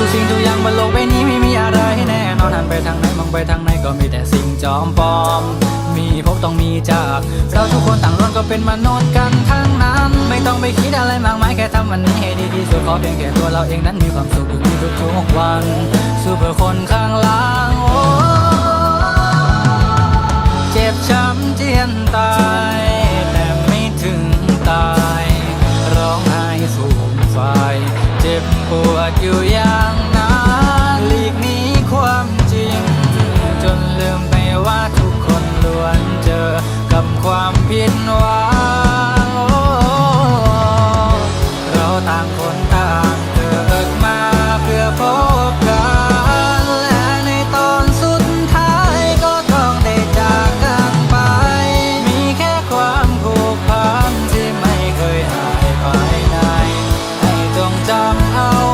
ทุกสิ่งทุกอย่างบนโลกใบนี้ไม่มีอะไรแน่นอนหันไปทางไหนมองไปทางไหนก็มีแต่สิ่งจอมปลอม มีพบต้องมีจาก เราทุกคนต่างล้วนก็เป็นมนุษย์กันทั้งนั้น ไม่ต้องไปคิดอะไรมากมายแค่ทำวันนี้ให้ดีที่สุดขอเพียงแค่ตัวเราเองนั้นมีความสุขอยู่ในทุกๆวันสู้เพื่อคนข้างหล่างโอ้เจ็บช้ำเจียนตา จ็บปวดอยู่อย่างนั้นหลีกหนีความจริง จนลืมไปว่าทุกคนล้วนเจอกับความผิดหวัง now